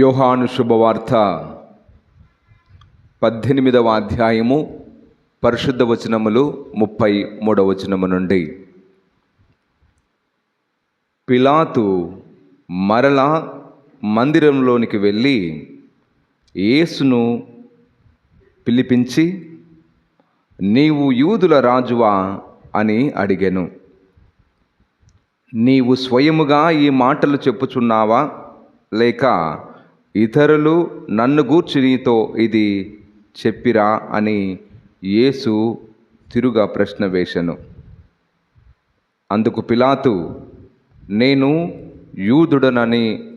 యోహాను శుభవార్త పద్దెనిమిదవ అధ్యాయము పరిశుద్ధ వచనములు ముప్పై మూడవ వచనము నుండి. పిలాతు మరలా మందిరంలోనికి వెళ్ళి యేసును పిలిపించి నీవు యూదుల రాజువా? అని అడిగాను. నీవు స్వయముగా ఈ మాటలు చెప్పుచున్నావా? లేక ఇతరులు నన్ను గూర్చి నీతో ఇది చెప్పిరా అని యేసు తిరుగా ప్రశ్న వేశను. అందుకు పిలాతు నేను యూదుడనని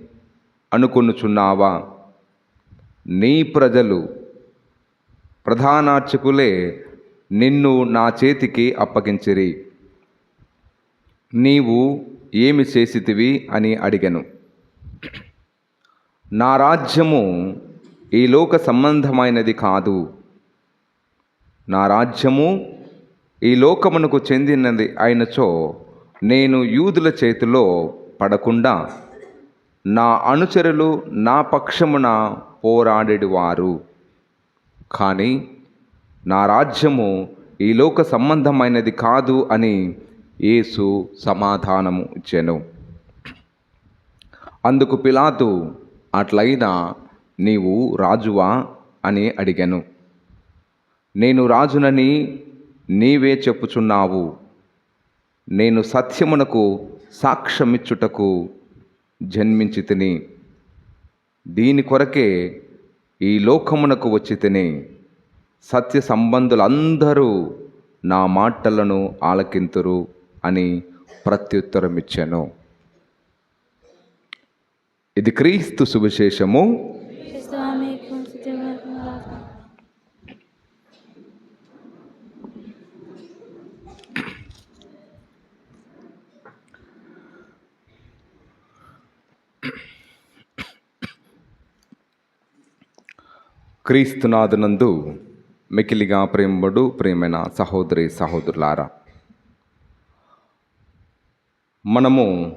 అనుకొనుచున్నావా? నీ ప్రజలు ప్రధానార్చకులే నిన్ను నా చేతికి అప్పగించిరి. నీవు ఏమి చేసితివి అని అడిగను. నా రాజ్యము ఈ లోక సంబంధమైనది కాదు. నా రాజ్యము ఈ లోకమునకు చెందినది అయినచో నేను యూదుల చేతిలో పడకుండా నా అనుచరులు నా పక్షమున పోరాడేవారు కానీ నా రాజ్యము ఈ లోక సంబంధమైనది కాదు అని యేసు సమాధానము ఇచ్చాను. అందుకు పిలాతు అట్లయినా నీవు రాజువా? అని అడిగాను. నేను రాజునని నీవే చెప్పుచున్నావు. నేను సత్యమునకు సాక్ష్యమిచ్చుటకు జన్మించి తిని దీని కొరకే ఈ లోకమునకు వచ్చి తిని సత్య సంబంధులందరూ నా మాటలను ఆలకింతురు అని ప్రత్యుత్తరం ఇచ్చాను ఇది క్రీస్తు సువిశేషము. క్రీస్తునాథునందు మికిలిగా ప్రేమబడు ప్రేమైన సహోదరి సహోదరులారా మనము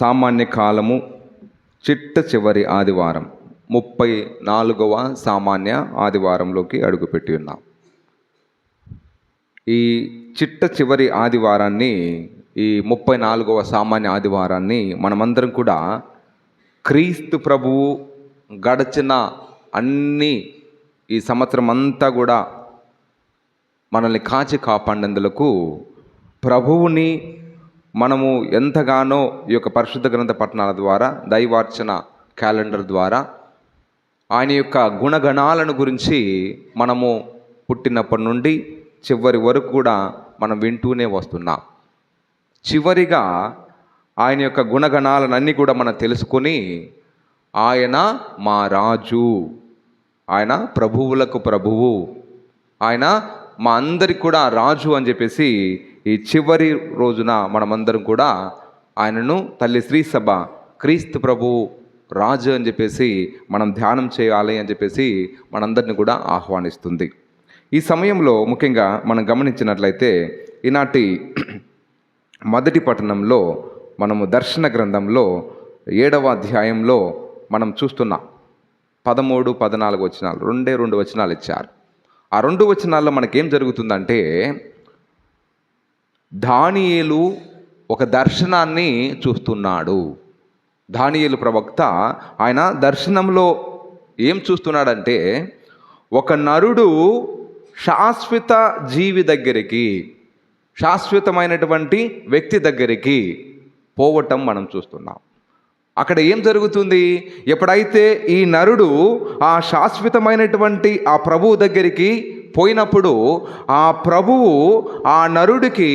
సామాన్య కాలము చిట్ట చివరి ఆదివారం ముప్పై నాలుగవ సామాన్య ఆదివారంలోకి అడుగుపెట్టి ఉన్నాం. ఈ చిట్ట చివరి ఆదివారాన్ని ఈ ముప్పై నాలుగవ సామాన్య ఆదివారాన్ని మనమందరం కూడా క్రీస్తు ప్రభువు గడచిన అన్ని ఈ సంవత్సరం అంతా కూడా మనల్ని కాచి కాపాడినందులకు ప్రభువుని మనము ఎంతగానో ఈ యొక్క పరిశుద్ధ గ్రంథ పట్టణాల ద్వారా దైవార్చన క్యాలెండర్ ద్వారా ఆయన యొక్క గుణగణాలను గురించి మనము పుట్టినప్పటి నుండి చివరి వరకు కూడా మనం వింటూనే వస్తున్నాం. చివరిగా ఆయన యొక్క గుణగణాలనన్నీ కూడా మనం తెలుసుకొని ఆయన మా రాజు ఆయన ప్రభువులకు ప్రభువు ఆయన మా అందరికి కూడా రాజు అని చెప్పేసి ఈ చివరి రోజున మనమందరం కూడా ఆయనను తల్లి శ్రీ సభ క్రీస్తు ప్రభు రాజు అని చెప్పేసి మనం ధ్యానం చేయాలి అని చెప్పేసి మనందరిని కూడా ఆహ్వానిస్తుంది. ఈ సమయంలో ముఖ్యంగా మనం గమనించినట్లయితే ఈనాటి మొదటి పట్టణంలో మనము దర్శన గ్రంథంలో ఏడవ అధ్యాయంలో మనం చూస్తున్నాం పదమూడు పద్నాలుగు వచనాలు రెండే రెండు వచనాలు ఇచ్చారు. ఆ రెండు వచనాల్లో మనకేం జరుగుతుందంటే దానియేలు ఒక దర్శనాన్ని చూస్తున్నాడు. దానియేలు ప్రవక్త ఆయన దర్శనంలో ఏం చూస్తున్నాడంటే ఒక నరుడు శాశ్వత జీవి దగ్గరికి శాశ్వతమైనటువంటి వ్యక్తి దగ్గరికి పోవటం మనం చూస్తున్నాం. అక్కడ ఏం జరుగుతుంది? ఎప్పుడైతే ఈ నరుడు ఆ శాశ్వతమైనటువంటి ఆ ప్రభువు దగ్గరికి పోయినప్పుడు ఆ ప్రభువు ఆ నరుడికి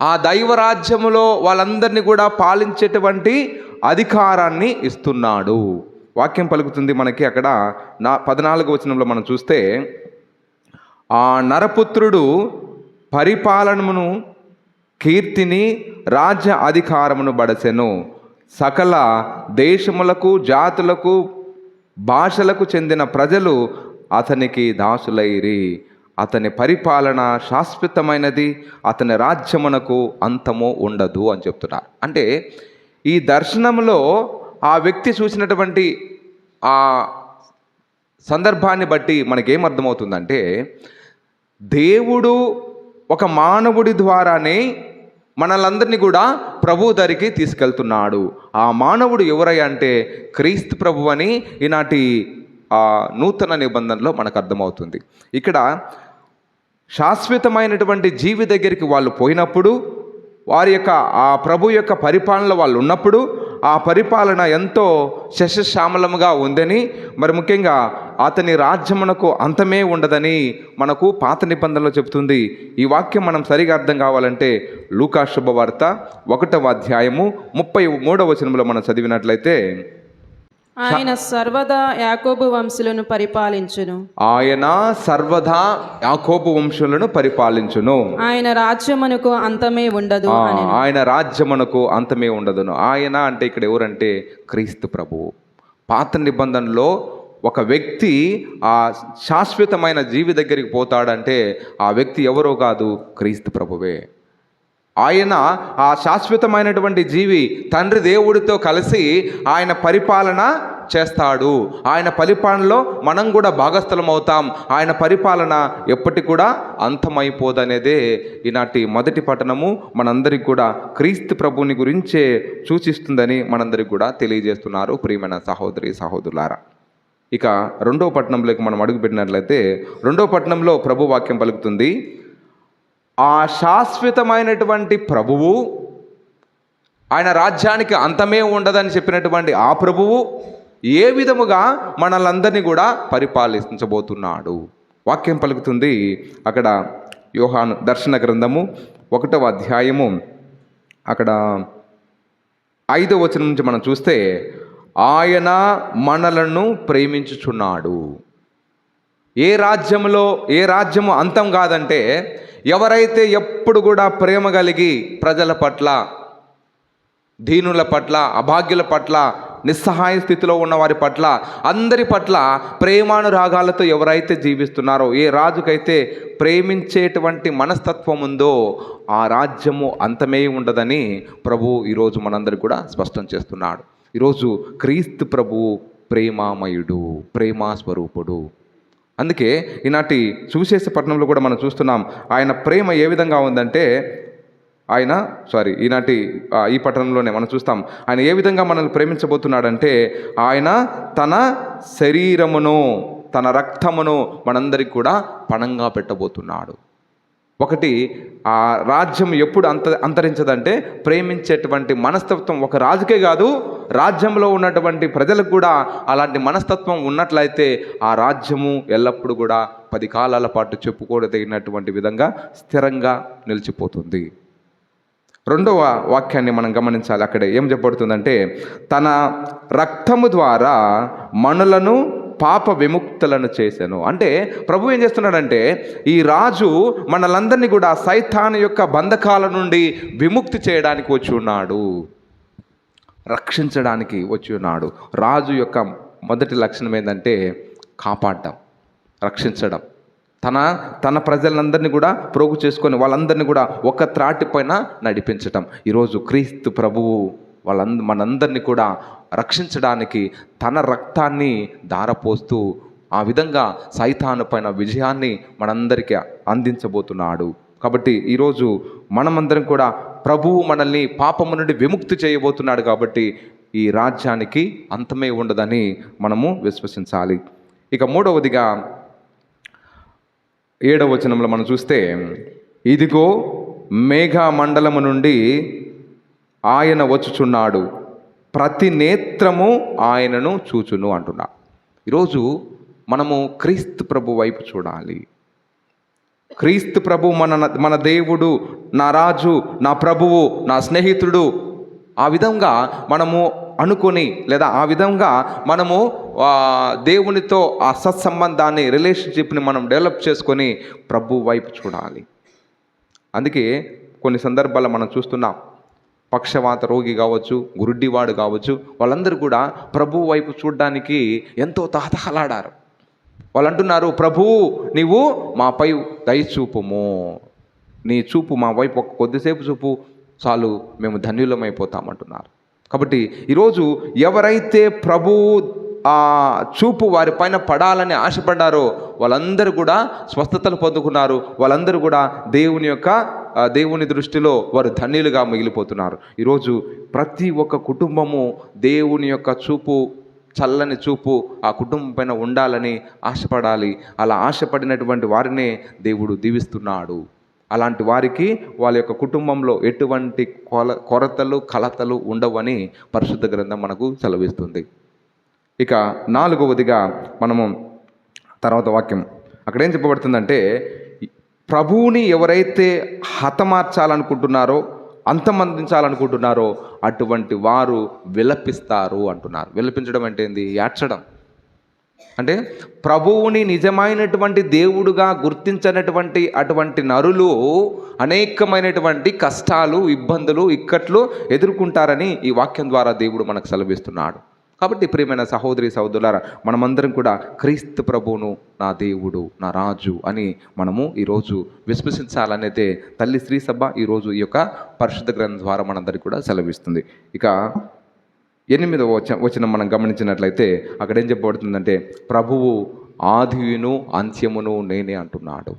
ఆ దైవరాజ్యములో వాళ్ళందరినీ కూడా పాలించేటువంటి అధికారాన్ని ఇస్తున్నాడు. వాక్యం పలుకుతుంది మనకి అక్కడ నా పద్నాలుగు వచనంలో మనం చూస్తే ఆ నరపుత్రుడు పరిపాలనమును కీర్తిని రాజ్య అధికారమును బడసెను సకల దేశములకు జాతులకు భాషలకు చెందిన ప్రజలు అతనికి దాసులైరి. అతని పరిపాలన శాశ్వతమైనది అతని రాజ్యమునకు అంతము ఉండదు అని చెప్తున్నారు. అంటే ఈ దర్శనంలో ఆ వ్యక్తి చూసినటువంటి ఆ సందర్భాన్ని బట్టి మనకేం అర్థమవుతుందంటే దేవుడు ఒక మానవుడి ద్వారానే మనలందరినీ కూడా ప్రభు దరికి తీసుకెళ్తున్నాడు. ఆ మానవుడు ఎవరై అంటే క్రీస్తు ప్రభు అని ఈనాటి ఆ నూతన నిబంధనలో మనకు అర్థమవుతుంది. ఇక్కడ శాశ్వతమైనటువంటి జీవి దగ్గరికి వాళ్ళు పోయినప్పుడు వారి యొక్క ఆ ప్రభు యొక్క పరిపాలన వాళ్ళు ఉన్నప్పుడు ఆ పరిపాలన ఎంతో శశశ్యామలముగా ఉందని మరి ముఖ్యంగా అతని రాజ్యమునకు అంతమే ఉండదని మనకు పాత నిబంధనలో చెబుతుంది. ఈ వాక్యం మనం సరిగా అర్థం కావాలంటే లూకా శుభవార్త ఒకటవ అధ్యాయము ముప్పై మూడవ వచనంలో మనం చదివినట్లయితే ఆయన సర్వదా యాకోబు వంశులను పరిపాలించును. ఆయన సర్వదా యాకోబు వంశులను పరిపాలించును. ఆయన రాజ్యమునకు అంతమే ఉండదు ఆయన రాజ్యమునకు అంతమే ఉండదును. ఆయన అంటే ఇక్కడ ఎవరంటే క్రీస్తు ప్రభువు పాత నిబంధనలో ఒక వ్యక్తి ఆ శాశ్వతమైన జీవి దగ్గరికి పోతాడంటే ఆ వ్యక్తి ఎవరో కాదు క్రీస్తు ప్రభువే. ఆయన ఆ శాశ్వతమైనటువంటి జీవి తండ్రి దేవుడితో కలిసి ఆయన పరిపాలన చేస్తాడు. ఆయన పరిపాలనలో మనం కూడా భాగస్థలం అవుతాం. ఆయన పరిపాలన ఎప్పటికి కూడా అంతమైపోదనేదే ఈనాటి మొదటి పట్టణము మనందరికి కూడా క్రీస్తు ప్రభుని గురించే సూచిస్తుందని మనందరికి కూడా తెలియజేస్తున్నారు. ప్రియమైన సహోదరి సహోదరులారా ఇక రెండో పట్టణంలోకి మనం అడుగుపెట్టినట్లయితే రెండో పట్టణంలో ప్రభు వాక్యం పలుకుతుంది. ఆ శాశ్వతమైనటువంటి ప్రభువు ఆయన రాజ్యానికి అంతమే ఉండదని చెప్పినటువంటి ఆ ప్రభువు ఏ విధముగా మనలందరినీ కూడా పరిపాలించబోతున్నాడు. వాక్యం పలుకుతుంది అక్కడ యోహాను దర్శన గ్రంథము ఒకటవ అధ్యాయము. అక్కడ ఐదవ వచనం నుంచి మనం చూస్తే ఆయన మనలను ప్రేమించుచున్నాడు. ఏ రాజ్యంలో ఏ రాజ్యము అంతం కాదంటే ఎవరైతే ఎప్పుడు కూడా ప్రేమ కలిగి ప్రజల పట్ల దీనుల పట్ల అభాగ్యుల పట్ల నిస్సహాయ స్థితిలో ఉన్న వారి పట్ల అందరి పట్ల ప్రేమానురాగాలతో ఎవరైతే జీవిస్తున్నారో ఏ రాజుకైతే ప్రేమించేటువంటి మనస్తత్వం ఉందో ఆ రాజ్యము అంతమే ఉండదని ప్రభు ఈరోజు మనందరికి కూడా స్పష్టం చేస్తున్నాడు. ఈరోజు క్రీస్తు ప్రభు ప్రేమామయుడు ప్రేమా స్వరూపుడు అందుకే ఈనాటి సువిశేష పట్టణంలో కూడా మనం చూస్తున్నాం ఆయన ప్రేమ ఏ విధంగా ఉందంటే ఆయన సారీ ఈనాటి ఈ పట్టణంలోనే మనం చూస్తాం ఆయన ఏ విధంగా మనల్ని ప్రేమించబోతున్నాడంటే ఆయన తన శరీరమును తన రక్తమును మనందరికి కూడా పణంగా పెట్టబోతున్నాడు. ఒకటి ఆ రాజ్యం ఎప్పుడు అంత అంతరించదంటే ప్రేమించేటువంటి మనస్తత్వం ఒక రాజుకే కాదు రాజ్యంలో ఉన్నటువంటి ప్రజలకు కూడా అలాంటి మనస్తత్వం ఉన్నట్లయితే ఆ రాజ్యము ఎల్లప్పుడూ కూడా పది కాలాల పాటు చెప్పుకోదగినటువంటి విధంగా స్థిరంగా నిలిచిపోతుంది. రెండవ వాక్యాన్ని మనం గమనించాలి. అక్కడ ఏం చెప్పబడుతుందంటే తన రక్తము ద్వారా మనులను పాప విముక్తులను చేశాను. అంటే ప్రభు ఏం చేస్తున్నాడంటే ఈ రాజు మనలందరినీ కూడా సైతాన్ యొక్క బంధకాల నుండి విముక్తి చేయడానికి వచ్చి ఉన్నాడు. రక్షించడానికి వచ్చి ఉన్నాడు. రాజు యొక్క మొదటి లక్షణం ఏంటంటే కాపాడడం రక్షించడం. తన తన ప్రజలందరినీ కూడా ప్రోగు చేసుకొని వాళ్ళందరినీ కూడా ఒక త్రాటి పైన నడిపించటం. ఈరోజు క్రీస్తు ప్రభువు వాళ్ళంద మనందరినీ కూడా రక్షించడానికి తన రక్తాన్ని ధారపోస్తూ ఆ విధంగా సైతాను పైన విజయాన్ని మనందరికీ అందించబోతున్నాడు. కాబట్టి ఈరోజు మనమందరం కూడా ప్రభువు మనల్ని పాపము నుండి విముక్తి చేయబోతున్నాడు కాబట్టి ఈ రాజ్యానికి అంతమే ఉండదని మనము విశ్వసించాలి. ఇక మూడవదిగా ఏడవ వచనంలో మనం చూస్తే ఇదిగో మేఘ మండలము నుండి ఆయన వచ్చుచున్నాడు. ప్రతి నేత్రము ఆయనను చూచును అంటున్నా. ఈరోజు మనము క్రీస్తు ప్రభు వైపు చూడాలి. క్రీస్తు ప్రభు మన మన దేవుడు నా రాజు నా ప్రభువు నా స్నేహితుడు ఆ విధంగా మనము అనుకొని లేదా ఆ విధంగా మనము దేవునితో ఆ సత్సంబంధాన్ని రిలేషన్షిప్ని మనం డెవలప్ చేసుకొని ప్రభు వైపు చూడాలి. అందుకే కొన్ని సందర్భాల్లో మనం చూస్తున్నాం పక్షవాత రోగి కావచ్చు గురుడ్డివాడు కావచ్చు వాళ్ళందరూ కూడా ప్రభు వైపు చూడడానికి ఎంతో తహతహలాడారు. వాళ్ళు అంటున్నారు ప్రభు నీవు మాపై దయచూపుము నీ చూపు మా వైపు ఒక కొద్దిసేపు చూపు చాలు మేము ధన్యులమైపోతామంటున్నారు కాబట్టి ఈరోజు ఎవరైతే ప్రభు ఆ చూపు వారి పైన పడాలని ఆశపడ్డారో వాళ్ళందరూ కూడా స్వస్థతలు పొందుకున్నారు. వాళ్ళందరూ కూడా దేవుని యొక్క దేవుని దృష్టిలో వారు ధన్యులుగా మిగిలిపోతున్నారు. ఈరోజు ప్రతి ఒక్క కుటుంబము దేవుని యొక్క చూపు చల్లని చూపు ఆ కుటుంబం పైన ఉండాలని ఆశపడాలి. అలా ఆశపడినటువంటి వారినే దేవుడు దీవిస్తున్నాడు. అలాంటి వారికి వాళ్ళ యొక్క కుటుంబంలో ఎటువంటి కొల కొరతలు కలతలు ఉండవని పరిశుద్ధ గ్రంథం మనకు సెలవిస్తుంది. ఇక నాలుగవదిగా మనము తర్వాత వాక్యం. అక్కడ ఏం చెప్పబడుతుందంటే ప్రభువుని ఎవరైతే హతమార్చాలనుకుంటున్నారో అంతమందించాలనుకుంటున్నారో అటువంటి వారు విలపిస్తారు అంటున్నారు. విలపించడం అంటే ఏంది? ఏడ్చడం. అంటే ప్రభువుని నిజమైనటువంటి దేవుడుగా గుర్తించినటువంటి అటువంటి నరులు అనేకమైనటువంటి కష్టాలు ఇబ్బందులు ఇక్కట్లు ఎదుర్కొంటారని ఈ వాక్యం ద్వారా దేవుడు మనకు సెలవిస్తున్నాడు. కాబట్టి ప్రియమైన సహోదరి సహోదరులారా మనమందరం కూడా క్రీస్తు ప్రభువును నా దేవుడు నా రాజు అని మనము ఈరోజు విశ్వసించాలనైతే తల్లి స్త్రీ సభ ఈరోజు ఈ యొక్క పరిశుద్ధ గ్రంథం ద్వారా మనందరికీ కూడా సెలవిస్తుంది. ఇక ఎనిమిదవ వచ వచనం మనం గమనించినట్లయితే అక్కడ ఏం చెప్పబడుతుందంటే ప్రభువు ఆదియును అంత్యమును నేనే అంటున్నాడు.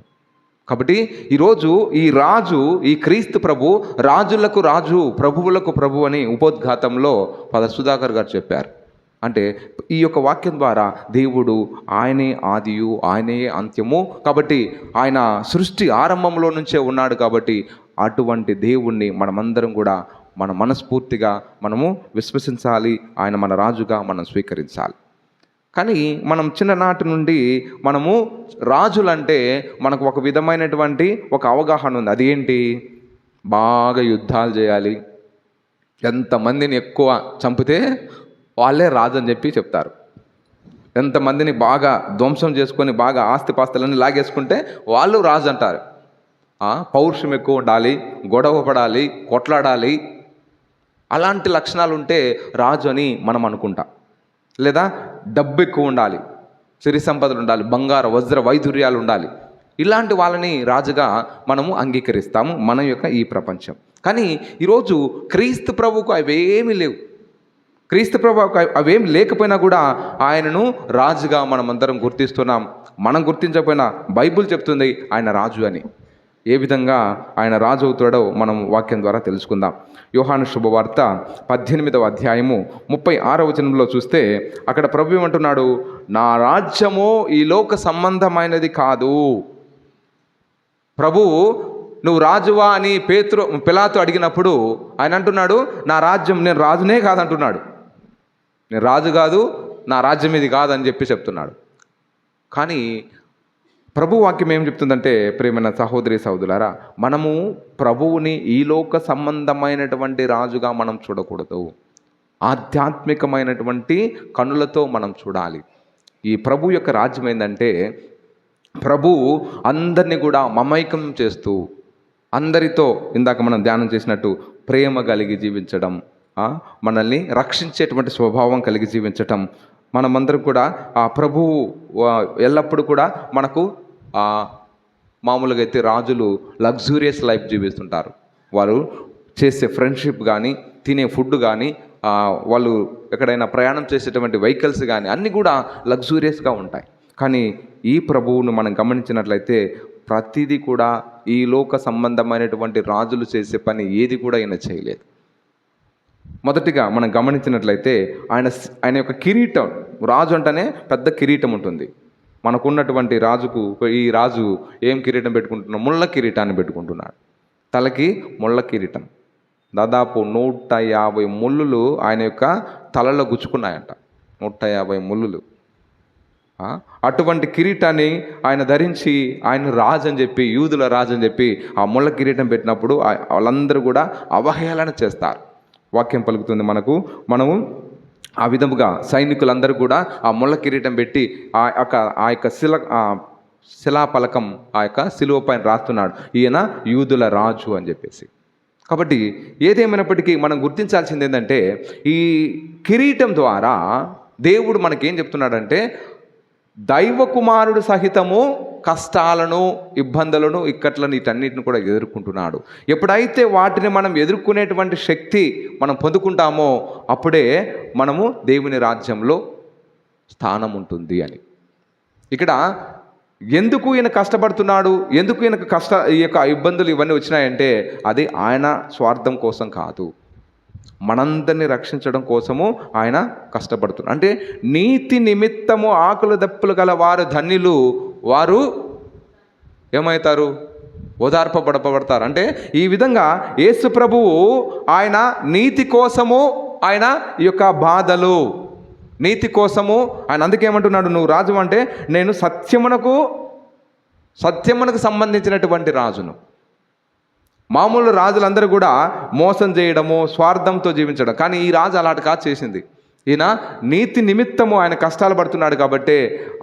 కాబట్టి ఈరోజు ఈ రాజు ఈ క్రీస్తు ప్రభు రాజులకు రాజు ప్రభువులకు ప్రభు అని ఉపోద్ఘాతంలో పద సుధాకర్ గారు చెప్పారు. అంటే ఈ యొక్క వాక్యం ద్వారా దేవుడు ఆయనే ఆదియు ఆయనే అంత్యము. కాబట్టి ఆయన సృష్టి ఆరంభంలో నుంచే ఉన్నాడు కాబట్టి అటువంటి దేవుణ్ణి మనమందరం కూడా మన మనస్ఫూర్తిగా మనము విశ్వసించాలి. ఆయన మన రాజుగా మనం స్వీకరించాలి. కానీ మనం చిన్ననాటి నుండి మనము రాజులంటే మనకు ఒక విధమైనటువంటి ఒక అవగాహన ఉంది. అదేంటి బాగా యుద్ధాలు చేయాలి. ఎంతమందిని ఎక్కువ చంపితే వాళ్ళే రాజు అని చెప్పి చెప్తారు. ఎంతమందిని బాగా ధ్వంసం చేసుకొని బాగా ఆస్తిపాస్తులన్నీ లాగేసుకుంటే వాళ్ళు రాజు అంటారు. పౌరుషం ఎక్కువ ఉండాలి గొడవ పడాలి కొట్లాడాలి. అలాంటి లక్షణాలు ఉంటే రాజు అని మనం అనుకుంటాం. లేదా డబ్బు ఎక్కువ ఉండాలి సిరి సంపదలు ఉండాలి బంగారు వజ్ర వైదుర్యాలు ఉండాలి. ఇలాంటి వాళ్ళని రాజుగా మనము అంగీకరిస్తాము మన యొక్క ఈ ప్రపంచం. కానీ ఈరోజు క్రీస్తు ప్రభుకు అవేమీ లేవు. క్రీస్తు ప్రభువుకు అవేం లేకపోయినా కూడా ఆయనను రాజుగా మనమందరం గుర్తిస్తున్నాం. మనం గుర్తించకపోయినా బైబిల్ చెప్తుంది ఆయన రాజు అని. ఏ విధంగా ఆయన రాజు అవుతాడో మనం వాక్యం ద్వారా తెలుసుకుందాం. యోహాను శుభవార్త పద్దెనిమిదవ అధ్యాయము ముప్పై ఆరవ వచనంలో చూస్తే అక్కడ ప్రభు ఏమంటున్నాడు? నా రాజ్యము ఈ లోక సంబంధమైనది కాదు. ప్రభువు నువ్వు రాజువా అని పేతురు పిలాతో అడిగినప్పుడు ఆయన అంటున్నాడు నా రాజ్యం నేను రాజునే కాదంటున్నాడు. నేను రాజు కాదు నా రాజ్యం ఇది కాదని చెప్పి చెప్తున్నాడు. కానీ ప్రభు వాక్యం ఏం చెప్తుందంటే ప్రేమైన సహోదరి సహోదరులారా మనము ప్రభువుని ఈ లోక సంబంధమైనటువంటి రాజుగా మనం చూడకూడదు. ఆధ్యాత్మికమైనటువంటి కనులతో మనం చూడాలి. ఈ ప్రభు యొక్క రాజ్యం ఏంటంటే ప్రభువు అందరినీ కూడా మమైకం చేస్తూ అందరితో ఇందాక మనం ధ్యానం చేసినట్టు ప్రేమ కలిగి జీవించడం. మనల్ని రక్షించేటువంటి స్వభావం కలిగి జీవించటం. మనమందరం కూడా ఆ ప్రభువు ఎల్లప్పుడూ కూడా మనకు మామూలుగా అయితే రాజులు లగ్జూరియస్ లైఫ్ జీవిస్తుంటారు. వారు చేసే ఫ్రెండ్షిప్ కానీ తినే ఫుడ్ కానీ వాళ్ళు ఎక్కడైనా ప్రయాణం చేసేటువంటి వెహికల్స్ కానీ అన్నీ కూడా లగ్జూరియస్గా ఉంటాయి. కానీ ఈ ప్రభువును మనం గమనించినట్లయితే ప్రతిదీ కూడా ఈ లోక సంబంధమైనటువంటి రాజులు చేసే పని ఏది కూడా ఈయన చేయలేదు. మొదటిగా మనం గమనించినట్లయితే ఆయన ఆయన యొక్క కిరీటం రాజు అంటేనే పెద్ద కిరీటం ఉంటుంది. మనకున్నటువంటి రాజుకు ఈ రాజు ఏం కిరీటం పెట్టుకుంటున్నా ముళ్ళ కిరీటాన్ని పెట్టుకుంటున్నాడు. తలకి ముళ్ళ కిరీటం. దాదాపు నూట యాభై ముళ్ళులు ఆయన యొక్క తలలో గుచ్చుకున్నాయంట. నూట యాభై ముళ్ళులు. అటువంటి కిరీటాన్ని ఆయన ధరించి ఆయన రాజు అని చెప్పి యూదుల రాజు అని చెప్పి ఆ ముళ్ళ కిరీటం పెట్టినప్పుడు వాళ్ళందరూ కూడా అవహేళన చేస్తారు. వాక్యం పలుకుతుంది మనకు. మనము ఆ విధముగా సైనికులందరూ కూడా ఆ ముళ్ళ కిరీటం పెట్టి ఆ యొక్క ఆ యొక్క శిల శిలాపలకం ఆ యొక్క శిలువ పైన రాస్తున్నాడు. ఈయన యూదుల రాజు అని చెప్పేసి. కాబట్టి ఏదేమైనప్పటికీ మనం గుర్తించాల్సింది ఏంటంటే ఈ కిరీటం ద్వారా దేవుడు మనకేం చెప్తున్నాడంటే దైవ కుమారుడు సహితము కష్టాలను ఇబ్బందులను ఇక్కట్లను వీటన్నిటిని కూడా ఎదుర్కొంటున్నాడు. ఎప్పుడైతే వాటిని మనం ఎదుర్కొనేటువంటి శక్తి మనం పొందుకుంటామో అప్పుడే మనము దేవుని రాజ్యంలో స్థానం ఉంటుంది అని. ఇక్కడ ఎందుకు ఈయన కష్టపడుతున్నాడు? ఎందుకు ఈయనకు కష్ట ఈ యొక్క ఇబ్బందులు ఇవన్నీ వచ్చినాయంటే అది ఆయన స్వార్థం కోసం కాదు. మనందరినీ రక్షించడం కోసము ఆయన కష్టపడుతున్నారు. అంటే నీతి నిమిత్తము ఆకులు దప్పులు గల వారు ధన్యులు వారు ఏమవుతారు? ఓదార్పబడపబడతారు అంటే ఈ విధంగా యేసు ప్రభువు ఆయన నీతి కోసము ఆయన ఈ యొక్క బాధలు నీతి కోసము ఆయన అందుకేమంటున్నాడు నువ్వు రాజు అంటే నేను సత్యమునకు సత్యమునకు సంబంధించినటువంటి రాజును. మామూలు రాజులందరూ కూడా మోసం చేయడము స్వార్థంతో జీవించడం. కానీ ఈ రాజు అలాంటి కాదు చేసింది. ఈయన నీతి నిమిత్తము ఆయన కష్టాలు పడుతున్నాడు కాబట్టి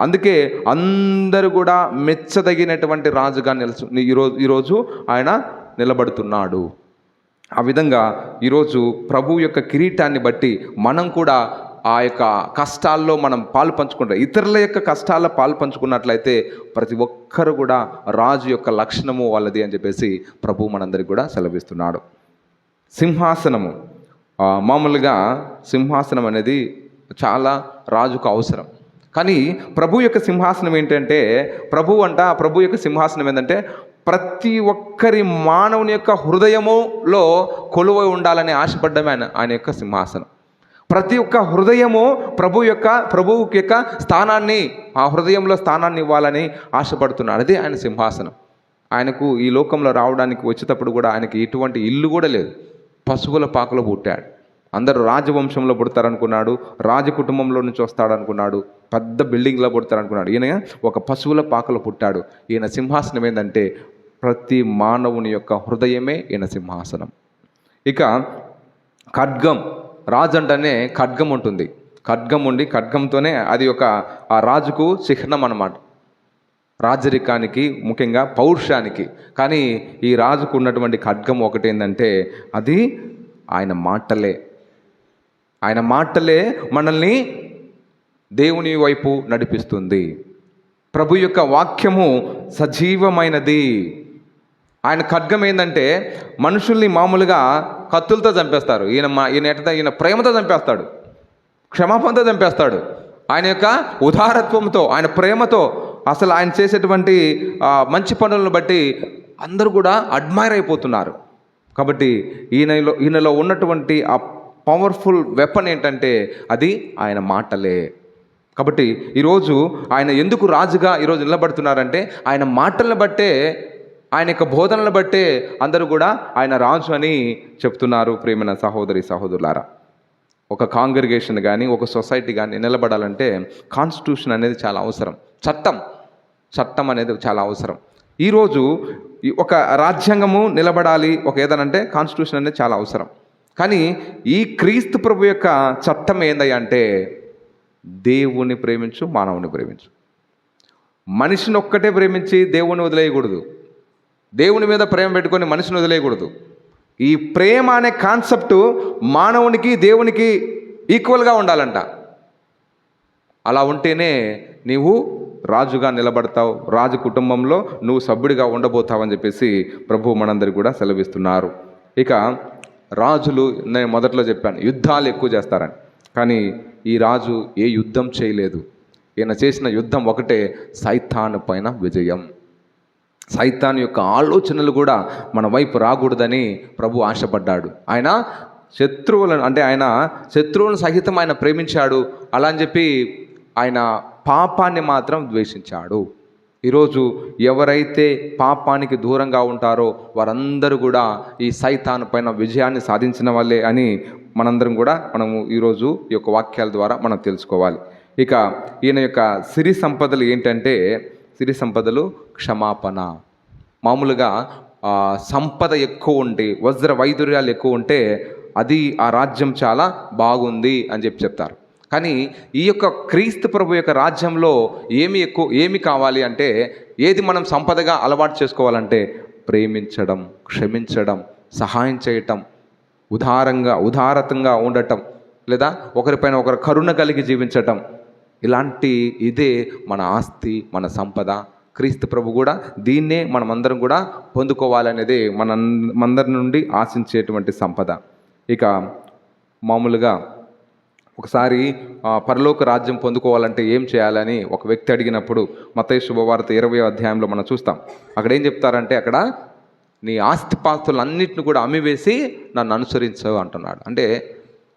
అందుకే అందరూ కూడా మెచ్చదగినటువంటి రాజుగా నిలుచు ఈరోజు ఈరోజు ఆయన నిలబడుతున్నాడు. ఆ విధంగా ఈరోజు ప్రభు యొక్క కిరీటాన్ని బట్టి మనం కూడా ఆ యొక్క కష్టాల్లో మనం పాలు పంచుకుంటాం. ఇతరుల యొక్క కష్టాల్లో పాలు పంచుకున్నట్లయితే ప్రతి ఒక్కరు కూడా రాజు యొక్క లక్షణము వాళ్ళది అని చెప్పేసి ప్రభు మనందరికి కూడా సెలవిస్తున్నాడు. సింహాసనము. మామూలుగా సింహాసనం అనేది చాలా రాజుకు అవసరం. కానీ ప్రభు యొక్క సింహాసనం ఏంటంటే ప్రభు అంట ప్రభు యొక్క సింహాసనం ఏంటంటే ప్రతి ఒక్కరి మానవుని యొక్క హృదయములో కొలువై ఉండాలని ఆశపడ్డమే ఆయన ఆయన యొక్క సింహాసనం. ప్రతి ఒక్క హృదయము ప్రభు యొక్క ప్రభువు యొక్క స్థానాన్ని ఆ హృదయంలో స్థానాన్ని ఇవ్వాలని ఆశపడుతున్నాడు. అదే ఆయన సింహాసనం. ఆయనకు ఈ లోకంలో రావడానికి వచ్చేటప్పుడు కూడా ఆయనకి ఎటువంటి ఇల్లు కూడా లేదు. పశువుల పాకలో పుట్టాడు. అందరూ రాజవంశంలో పుడతారనుకున్నాడు రాజ కుటుంబంలో నుంచి వస్తాడనుకున్నాడు పెద్ద బిల్డింగ్లో పుడతారనుకున్నాడు. ఈయన ఒక పశువుల పాకలో పుట్టాడు. ఈయన సింహాసనం ఏంటంటే ప్రతి మానవుని యొక్క హృదయమే ఈయన సింహాసనం. ఇక ఖడ్గం. రాజు అంటేనే ఖడ్గం ఉంటుంది. ఖడ్గం ఉండి ఖడ్గంతోనే అది ఒక ఆ రాజుకు చిహ్నం అన్నమాట. రాజరికానికి ముఖ్యంగా పౌరుషానికి. కానీ ఈ రాజుకు ఉన్నటువంటి ఖడ్గం ఒకటి ఏంటంటే అది ఆయన మాటలే. ఆయన మాటలే మనల్ని దేవుని వైపు నడిపిస్తుంది. ప్రభు యొక్క వాక్యము సజీవమైనది. ఆయన ఖడ్గం ఏంటంటే మనుషుల్ని మామూలుగా కత్తులతో చంపేస్తారు. ఈయన మా ఈయన ఎట్ట ఈయన ప్రేమతో చంపేస్తాడు. క్షమాపణతో చంపేస్తాడు. ఆయన యొక్క ఉదారత్వంతో ఆయన ప్రేమతో అసలు ఆయన చేసేటువంటి మంచి పనులను బట్టి అందరూ కూడా అడ్మైర్ అయిపోతున్నారు. కాబట్టి ఈయనలో ఈయనలో ఉన్నటువంటి ఆ పవర్ఫుల్ వెపన్ ఏంటంటే అది ఆయన మాటలే. కాబట్టి ఈరోజు ఆయన ఎందుకు రాజుగా ఈరోజు నిలబడుతున్నారంటే ఆయన మాటలను బట్టే ఆయన యొక్క బోధనలు బట్టే అందరూ కూడా ఆయన రాజు అని చెప్తున్నారు ప్రేమైన సహోదరి సహోదరులారా. ఒక కాంగ్రిగేషన్ కానీ ఒక సొసైటీ కానీ నిలబడాలంటే కాన్స్టిట్యూషన్ అనేది చాలా అవసరం. చట్టం చట్టం అనేది చాలా అవసరం. ఈరోజు ఒక రాజ్యాంగము నిలబడాలి ఒక ఏదనంటే కాన్స్టిట్యూషన్ అనేది చాలా అవసరం. కానీ ఈ క్రీస్తు ప్రభు యొక్క చట్టం ఏందంటే అంటే ప్రేమించు మానవుని ప్రేమించు. మనిషిని ఒక్కటే ప్రేమించి దేవుణ్ణి వదిలేయకూడదు. దేవుని మీద ప్రేమ పెట్టుకొని మనిషిని వదిలేయకూడదు. ఈ ప్రేమ అనే కాన్సెప్ట్ మానవునికి దేవునికి ఈక్వల్గా ఉండాలంట. అలా ఉంటేనే నీవు రాజుగా నిలబడతావు రాజు కుటుంబంలో నువ్వు సభ్యుడిగా ఉండబోతావు అని చెప్పేసి ప్రభు మనందరికి కూడా సెలవిస్తున్నారు. ఇక రాజులు నేను మొదట్లో చెప్పాను యుద్ధాలు ఎక్కువ చేస్తారని. కానీ ఈ రాజు ఏ యుద్ధం చేయలేదు. ఈయన చేసిన యుద్ధం ఒకటే సైతాను పైన విజయం. సైతాన్ యొక్క ఆలోచనలు కూడా మన వైపు రాకూడదని ప్రభు ఆశపడ్డాడు. ఆయన శత్రువులను అంటే ఆయన శత్రువులను సహితం ఆయన ప్రేమించాడు. అలా అని చెప్పి ఆయన పాపాన్ని మాత్రం ద్వేషించాడు. ఈరోజు ఎవరైతే పాపానికి దూరంగా ఉంటారో వారందరూ కూడా ఈ సైతాను పైన విజయాన్ని సాధించిన వాళ్ళే అని మనందరం కూడా మనము ఈరోజు ఈ యొక్క వాక్యాల ద్వారా మనం తెలుసుకోవాలి. ఇక ఈయన యొక్క సిరి సంపదలు ఏంటంటే సిరి సంపదలు క్షమాపణ. మామూలుగా సంపద ఎక్కువ ఉంటే వజ్ర వైదుర్యాలు ఎక్కువ ఉంటే అది ఆ రాజ్యం చాలా బాగుంది అని చెప్పి చెప్తారు. కానీ ఈ యొక్క క్రీస్తు ప్రభు యొక్క రాజ్యంలో ఏమి ఎక్కువ ఏమి కావాలి అంటే ఏది మనం సంపదగా అలవాటు చేసుకోవాలంటే ప్రేమించడం క్షమించడం సహాయం చేయటం ఉదారంగా ఉదారతంగా ఉండటం లేదా ఒకరిపైన ఒకరు కరుణ కలిగి జీవించటం ఇలాంటి ఇదే మన ఆస్తి మన సంపద. క్రీస్తు ప్రభు కూడా దీన్నే మనమందరం కూడా పొందుకోవాలనేదే మన మందరి నుండి ఆశించేటువంటి సంపద. ఇక మామూలుగా ఒకసారి పరలోక రాజ్యం పొందుకోవాలంటే ఏం చేయాలని ఒక వ్యక్తి అడిగినప్పుడు మతయ శుభవార్త ఇరవై అధ్యాయంలో మనం చూస్తాం. అక్కడ ఏం చెప్తారంటే అక్కడ నీ ఆస్తిపాస్తులన్నింటిని కూడా అమ్మివేసి నన్ను అనుసరించవు అంటున్నాడు. అంటే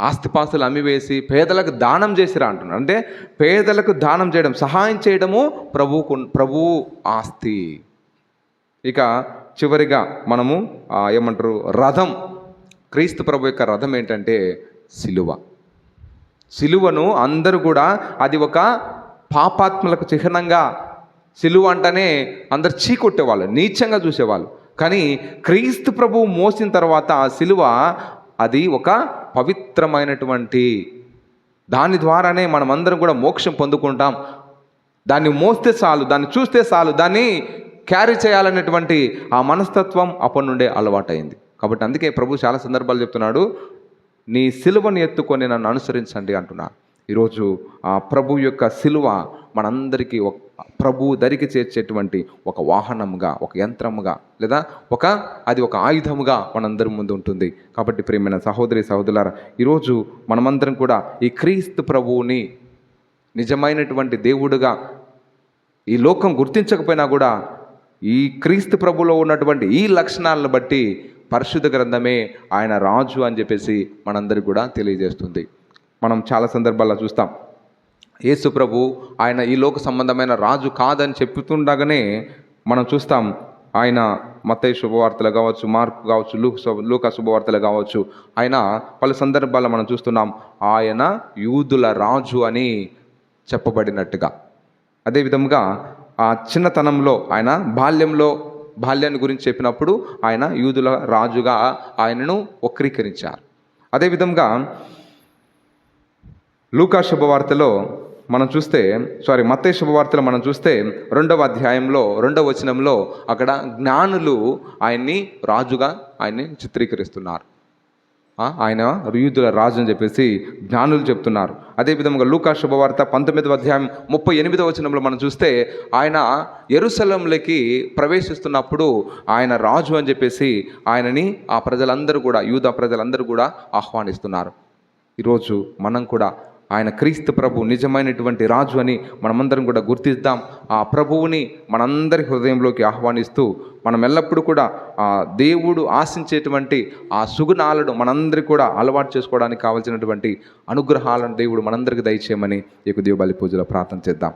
ఆస్తిపాస్తులు అమ్మివేసి పేదలకు దానం చేసిరా అంటున్నాడు. అంటే పేదలకు దానం చేయడం సహాయం చేయడము ప్రభువుకు ప్రభువు ఆస్తి. ఇక చివరిగా మనము ఏమంటారు రథం. క్రీస్తు ప్రభు యొక్క రథం ఏంటంటే సిలువ. సిలువను అందరూ కూడా అది ఒక పాపాత్మలకు చిహ్నంగా సిలువ అంటేనే అందరు చీకొట్టేవాళ్ళు నీచంగా చూసేవాళ్ళు. కానీ క్రీస్తు ప్రభువు మోసిన తర్వాత ఆ సిలువ అది ఒక పవిత్రమైనటువంటి దాని ద్వారానే మనమందరం కూడా మోక్షం పొందుకుంటాం. దాన్ని మోస్తే చాలు దాన్ని చూస్తే చాలు దాన్ని క్యారీ చేయాలనేటువంటి ఆ మనస్తత్వం అప్పటి నుండే అలవాటైంది. కాబట్టి అందుకే ప్రభు చాలా సందర్భాలు చెప్తున్నాడు నీ సిలువను ఎత్తుకొని నన్ను అనుసరించండి అంటున్నాను ఈరోజు ఆ ప్రభు యొక్క సిలువ మనందరికీ ఒక ప్రభు దరికి చేర్చేటువంటి ఒక వాహనముగా ఒక యంత్రముగా లేదా ఒక అది ఒక ఆయుధముగా మనందరి ముందు ఉంటుంది. కాబట్టి ప్రియమైన సహోదరి సహోదరులారా ఈరోజు మనమందరం కూడా ఈ క్రీస్తు ప్రభువుని నిజమైనటువంటి దేవుడుగా ఈ లోకం గుర్తించకపోయినా కూడా ఈ క్రీస్తు ప్రభులో ఉన్నటువంటి ఈ లక్షణాలను బట్టి పరిశుద్ధ గ్రంథమే ఆయన రాజు అని చెప్పేసి మనందరికి కూడా తెలియజేస్తుంది. మనం చాలా సందర్భాల్లో చూస్తాం. యేసు ప్రభు ఆయన ఈ లోక సంబంధమైన రాజు కాదని చెప్తుండగానే మనం చూస్తాం ఆయన మత్తయి శుభవార్తలు కావచ్చు మార్కు కావచ్చు లూక శుభ శుభవార్తలు కావచ్చు. ఆయన పలు సందర్భాల్లో మనం చూస్తున్నాం ఆయన యూదుల రాజు అని చెప్పబడినట్టుగా. అదేవిధంగా ఆ చిన్నతనంలో ఆయన బాల్యంలో బాల్యాన్ని గురించి చెప్పినప్పుడు ఆయన యూదుల రాజుగా ఆయనను వక్రీకరించారు. అదేవిధంగా లూకా శుభవార్తలో మనం చూస్తే సారీ మత్తయ్య శుభవార్తలు మనం చూస్తే రెండవ అధ్యాయంలో రెండవ వచనంలో అక్కడ జ్ఞానులు ఆయన్ని రాజుగా ఆయన్ని చిత్రీకరిస్తున్నారు. ఆయన యూదుల రాజు అని చెప్పేసి జ్ఞానులు చెప్తున్నారు. అదేవిధంగా లూకా శుభవార్త పంతొమ్మిదవ అధ్యాయం ముప్పై ఎనిమిదవ వచనంలో మనం చూస్తే ఆయన ఎరుసలంలోకి ప్రవేశిస్తున్నప్పుడు ఆయన రాజు అని చెప్పేసి ఆయనని ఆ ప్రజలందరూ కూడా యూదా ప్రజలందరూ కూడా ఆహ్వానిస్తున్నారు. ఈరోజు మనం కూడా ఆయన క్రీస్తు ప్రభు నిజమైనటువంటి రాజు అని మనమందరం కూడా గుర్తిద్దాం. ఆ ప్రభువుని మనందరి హృదయంలోకి ఆహ్వానిస్తూ మనం ఎల్లప్పుడూ కూడా ఆ దేవుడు ఆశించేటువంటి ఆ సుగుణాలను మనందరికీ కూడా అలవాటు చేసుకోవడానికి కావాల్సినటువంటి అనుగ్రహాలను దేవుడు మనందరికీ దయచేయమని ఈ దేవ బలి పూజలో ప్రార్థన చేద్దాం.